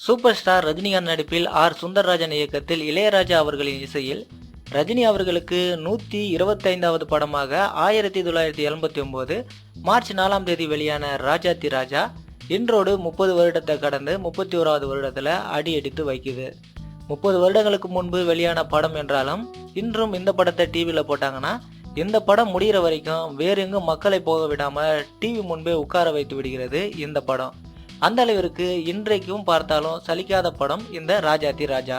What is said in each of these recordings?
Super star Rajinikanth நடிப்பில் R. Sundarrajan இயக்கத்தில் இளையராஜா அவர்களின் இசையில் ரஜினி அவர்களுக்கு நூற்றி இருபத்தைந்தாவது படமாக ஆயிரத்தி தொள்ளாயிரத்தி எண்பத்தி ஒம்போது மார்ச் நாலாம் தேதி வெளியான ராஜாத்தி ராஜா இன்றோடு முப்பது வருடத்தை கடந்து முப்பத்தி ஓராவது வருடத்தில் அடி எடுத்து வைக்குது. முப்பது வருடங்களுக்கு முன்பு வெளியான படம் என்றாலும் இன்றும் இந்த படத்தை டிவியில் போட்டாங்கன்னா இந்த படம் முடிகிற வரைக்கும் வேறெங்கும் மக்களை போக விடாமல் டிவி முன்பே உட்கார வைத்து விடுகிறது இந்த படம். அந்த அளவிற்கு இன்றைக்கும் பார்த்தாலும் சலிக்காத படம் இந்த ராஜாத்தி ராஜா.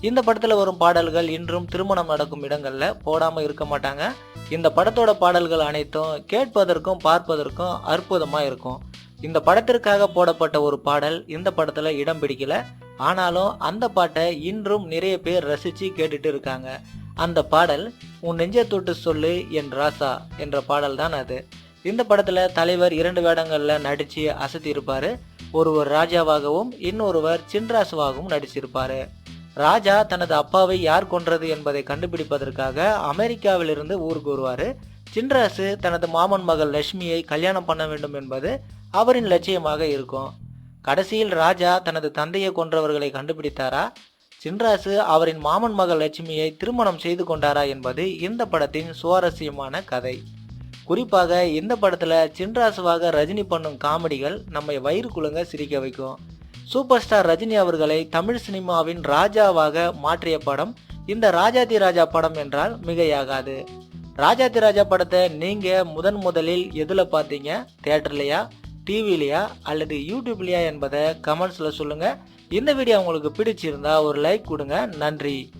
இந்த படத்தில் வரும் பாடல்கள் இன்றும் திருமணம் நடக்கும் இடங்களில் போடாமல் இருக்க மாட்டாங்க. இந்த படத்தோட பாடல்கள் அனைத்தும் கேட்பதற்கும் பார்ப்பதற்கும் அற்புதமாக இருக்கும். இந்த படத்திற்காக போடப்பட்ட ஒரு பாடல் இந்த படத்தில் இடம் பிடிக்கல. ஆனாலும் அந்த பாட்டை இன்றும் நிறைய பேர் ரசித்து கேட்டுட்டு இருக்காங்க. அந்த பாடல் உன் நெஞ்ச தொட்டு சொல்லு என் ராசா என்ற பாடல் தான் அது. இந்த படத்தில் தலைவர் இரண்டு வேடங்களில் நடித்து அசத்தி இருப்பார் ஒருவர் ராஜாவாகவும் இன்னொருவர் சின்ராசுவாகவும் நடிச்சிருப்பாரு. ராஜா தனது அப்பாவை யார் கொன்றது என்பதை கண்டுபிடிப்பதற்காக அமெரிக்காவிலிருந்து ஊருக்கு வருவார். சின்ராசு தனது மாமன் மகள் லட்சுமியை கல்யாணம் பண்ண வேண்டும் என்பது அவரின் லட்சியமாக இருக்கும். கடைசியில் ராஜா தனது தந்தையை கொன்றவர்களை கண்டுபிடித்தாரா? சின்ராசு அவரின் மாமன் மகள் லட்சுமியை திருமணம் செய்து கொண்டாரா என்பது இந்த படத்தின் சுவாரஸ்யமான கதை. குறிப்பாக இந்த படத்தில் சின்ராசுவாக ரஜினி பண்ணும் காமெடிகள் நம்மை வயிறு குலுங்க சிரிக்க வைக்கும். சூப்பர் ஸ்டார் ரஜினி அவர்களை தமிழ் சினிமாவின் ராஜாவாக மாற்றிய படம் இந்த ராஜாதி ராஜா படம் என்றால் மிகையாகாது. ராஜாதி ராஜா படத்தை நீங்கள் முதன் முதலில் எதில் பார்த்தீங்க? தேட்டர்லையா டிவிலையா அல்லது யூடியூப்லையா என்பதை கமெண்ட்ஸில் சொல்லுங்கள் இந்த வீடியோ உங்களுக்கு பிடிச்சிருந்தா ஒரு லைக் கொடுங்க. நன்றி.